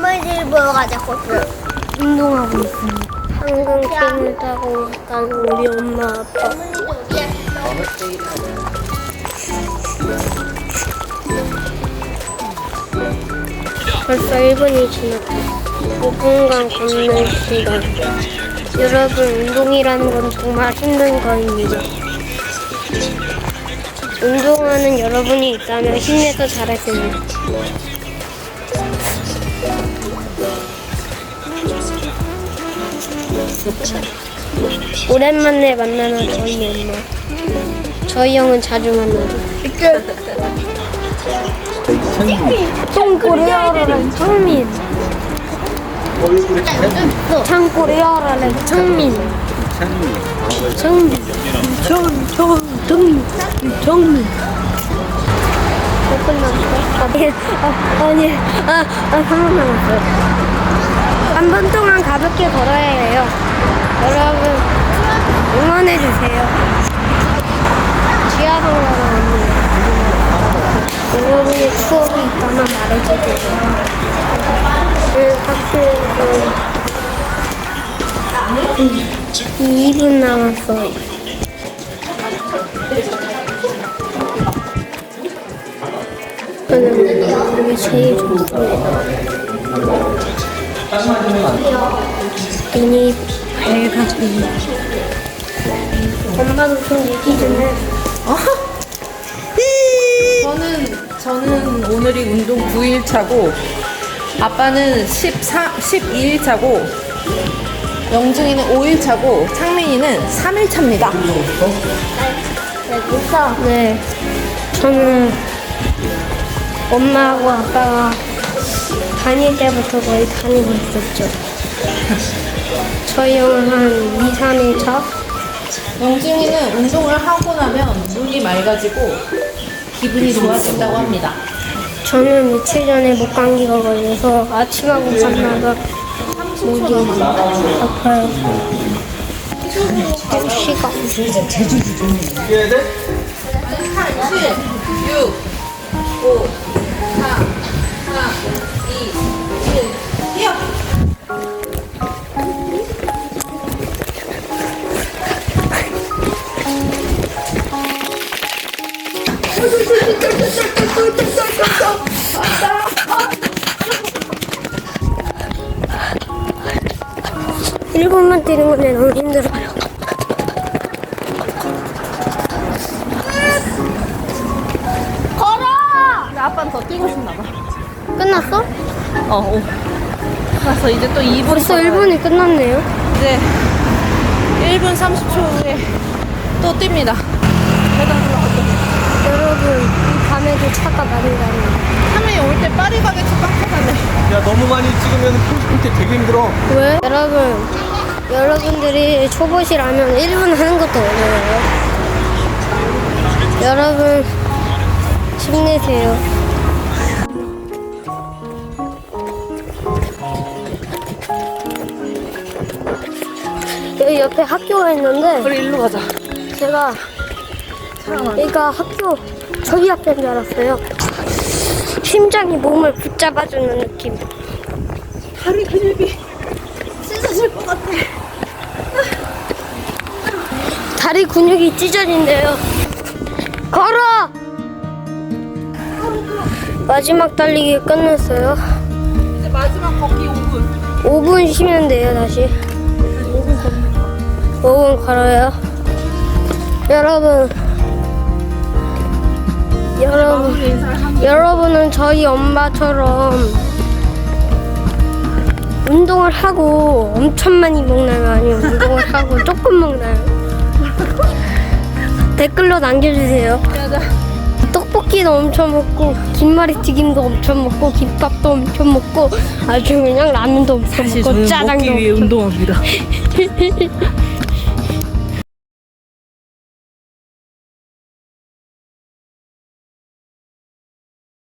뭐지 보러 가자 코스. 운동하고 있습니다. 한강행을 타고 간 우리 엄마 아빠. 벌써 1분이 지났다. 5분간 걷는 시간. 여러분, 운동이라는 건 정말 힘든 거입니다. 운동하는 여러분이 있다면 힘내서 잘했습니다. 오랜만에 만나는 저희 엄마. 저희 형은 자주 만나죠. 청코리아라는 청민. 청코리아라는 청민. 청민. 청, 청, 청민. 청민. 어, 끝났어? 아, 아니, 아, 아, 3분 남았어요. 한 번 동안 가볍게 걸어야 해요. 여러분, 응원해 주세요. 지하로 가는 여러분의 추억이 있다면 말해주세요. 그 학교에서 2분 남았어요. 저는 이게 제일 좋습니다. 눈이 밝아집니다. 엄마도 좀 얘기 좀 해. 저는 저는 오늘이 운동 9일 차고 아빠는 14 12일 차고 영중이는 5일 차고 창민이는 3일 차입니다. 네. 저는 엄마하고 아빠가 다닐 때부터 거의 다니고 있었죠. 저희 형은 한 2, 3일 차? 영중이는 운동을 하고 나면 눈이 맑아지고 기분이 좋아진다고 합니다. 저는 며칠 전에 목감기가 걸려서 아침하고 밤마다 목이 아파요. 8, 7, 6, 5, 4, 3, 2, 1, 뛰어! 일분만 뛰는 건데 너무 힘들어요. 근데 아빠는 더 뛰고 싶나 봐. 끝났어? 어, 오. 그래서 이제 또 2분 벌써 1분이 끝났네요. 이제 1분 30초 후에 또 뜁니다. 여러분, 이 밤에도 차가 많이 다녀요. 카메이 올 때 파리바게트 빵 사가네. 야 너무 많이 찍으면 때 되게 힘들어 왜? 여러분, 여러분들이 초보시라면 1분 하는 것도 어려워요. 여러분, 힘내세요. 여기 옆에 학교가 있는데 우리 일로 가자. 제가 여기가 학교 저기 학교인 줄 알았어요. 심장이 몸을 붙잡아주는 느낌. 다리 근육이 찢어질 것 같아. 다리 근육이 찢어진대요. 걸어! 마지막 달리기 끝냈어요. 이제 마지막 걷기 5분. 5분 쉬면 돼요, 다시. 5분 걸어요. 여러분. 여러분. 여러분은 저희 엄마처럼 하고 엄청 많이 먹나요? 아니면 운동을 하고 조금 먹나요? 댓글로 남겨주세요. 떡볶이도 엄청 먹고 김말이 튀김도 엄청 먹고 김밥도 엄청 먹고 아주 그냥 라면도 엄청 먹고 짜장도 엄청 운동합니다.